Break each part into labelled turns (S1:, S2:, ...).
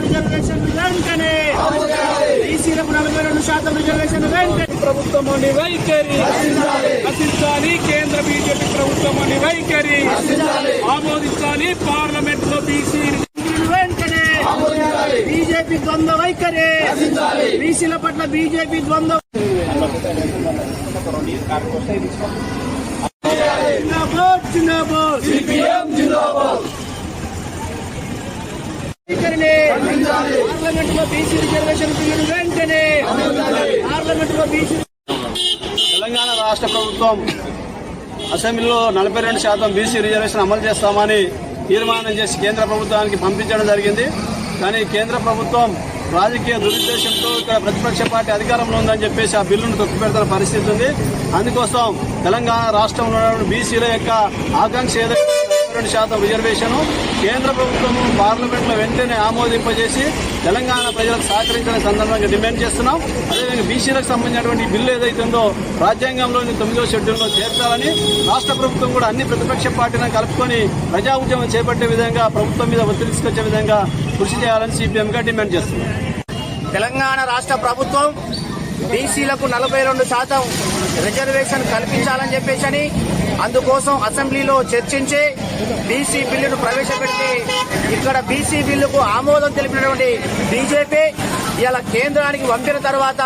S1: Reservation వెంటనే బీసీలకు నలభై రెండు శాతం రిజర్వేషన్ వెంటనే
S2: ప్రభుత్వమని వైఖరి నశించాలి కేంద్ర బీజేపీ ప్రభుత్వమని వైఖరి ఆమోదించాలి పార్లమెంట్లో బీసీ
S1: వెంటనే బీజేపీ ద్వంద్వ వైఖరి బీసీల పట్ల బీజేపీ ద్వంద్వ జిందాబాద్ జిందాబాద్ పార్లమెంట్లో బీసీ రిజర్వేషన్ బిల్లును వెంటనే పార్లమెంట్లో బీసీ
S3: తెలంగాణ రాష్ట్ర ప్రభుత్వం అసెంబ్లీలో నలభై రెండు శాతం బీసీ రిజర్వేషన్ అమలు చేస్తామని తీర్మానం చేసి కేంద్ర ప్రభుత్వానికి పంపించడం జరిగింది. కానీ కేంద్ర ప్రభుత్వం రాజకీయ దురుద్దేశంతో ఇక్కడ ప్రతిపక్ష పార్టీ అధికారంలో ఉందని చెప్పేసి ఆ బిల్లును తొక్కిపెడుతున్న పరిస్థితి ఉంది. అందుకోసం తెలంగాణ రాష్ట్రంలో బీసీల యొక్క ఆకాంక్ష ఏదైతే రెండు శాతం రిజర్వేషన్ కేంద్ర ప్రభుత్వం పార్లమెంట్లో వెంటనే ఆమోదింపజేసి తెలంగాణ ప్రజలకు సహకరించిన సందర్భంగా డిమాండ్ చేస్తున్నాం. అదేవిధంగా బీసీలకు సంబంధించినటువంటి బిల్లు ఏదైతే ఉందో రాజ్యాంగంలోని తొమ్మిదో షెడ్యూల్లో చేర్చాలని రాష్ట్ర ప్రభుత్వం కూడా అన్ని ప్రతిపక్ష పార్టీలను కలుపుకొని ప్రజా ఉద్యమం చేపట్టే విధంగా ప్రభుత్వం మీద ఒత్తిడి తీసుకొచ్చే విధంగా కృషి చేయాలని సిపిఎంగా డిమాండ్ చేస్తున్నాం.
S1: తెలంగాణ రాష్ట్ర ప్రభుత్వం బీసీలకు నలభై రెండు శాతం రిజర్వేషన్ కల్పించాలని చెప్పేసి అందుకోసం అసెంబ్లీలో చర్చించి బీసీ బిల్లును ప్రవేశపెట్టి ఇక్కడ బీసీ బిల్లుకు ఆమోదం తెలిపినటువంటి బీజేపీ ఇలా కేంద్రానికి పంపిన తర్వాత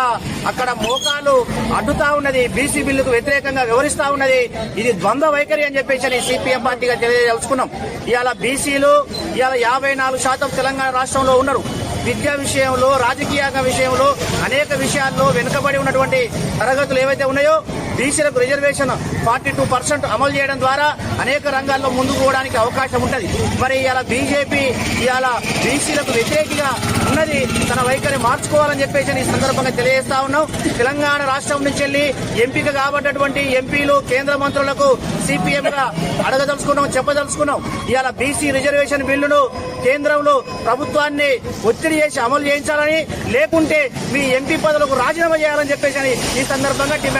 S1: అక్కడ మోకాలు అడ్డుతా ఉన్నది బీసీ బిల్లుకు వ్యతిరేకంగా వివరిస్తా ఉన్నది. ఇది ద్వంద్వ వైఖరి అని చెప్పేసి సిపిఎం పార్టీగా తెలియజేసుకున్నాం ఇవాళ బీసీలు ఇవాళ యాభై నాలుగు శాతం తెలంగాణ రాష్ట్రంలో ఉన్నారు. విద్యా విషయంలో రాజకీయ విషయంలో అనేక విషయాల్లో వెనుకబడి ఉన్నటువంటి తరగతులు ఏవైతే ఉన్నాయో బీసీలకు రిజర్వేషన్ ఫార్టీ టూ పర్సెంట్ అమలు చేయడం ద్వారా అనేక రంగాల్లో ముందుకు పోవడానికి అవకాశం ఉంటుంది. మరి ఇలా బీజేపీ ఇలా బీసీలకు వ్యతిరేకంగా ఉన్నది తన వైఖరి మార్చుకోవాలని చెప్పేసి ఈ సందర్భంగా తెలియజేస్తా ఉన్నాం. తెలంగాణ రాష్ట్రం నుంచి వెళ్ళి ఎంపిక కాబడ్డటువంటి ఎంపీలు కేంద్ర మంత్రులకు సిపిఎం గా అడగదలుచుకున్నాం చెప్పదలుచుకున్నాం. ఇలా బీసీ రిజర్వేషన్ బిల్లును కేంద్రంలో ప్రభుత్వాన్ని ఒత్తిడి చేసి అమలు చేయించాలని లేకుంటే మీ ఎంపీ పదవులకు రాజీనామా చేయాలని చెప్పేసి ఈ సందర్భంగా డిమాండ్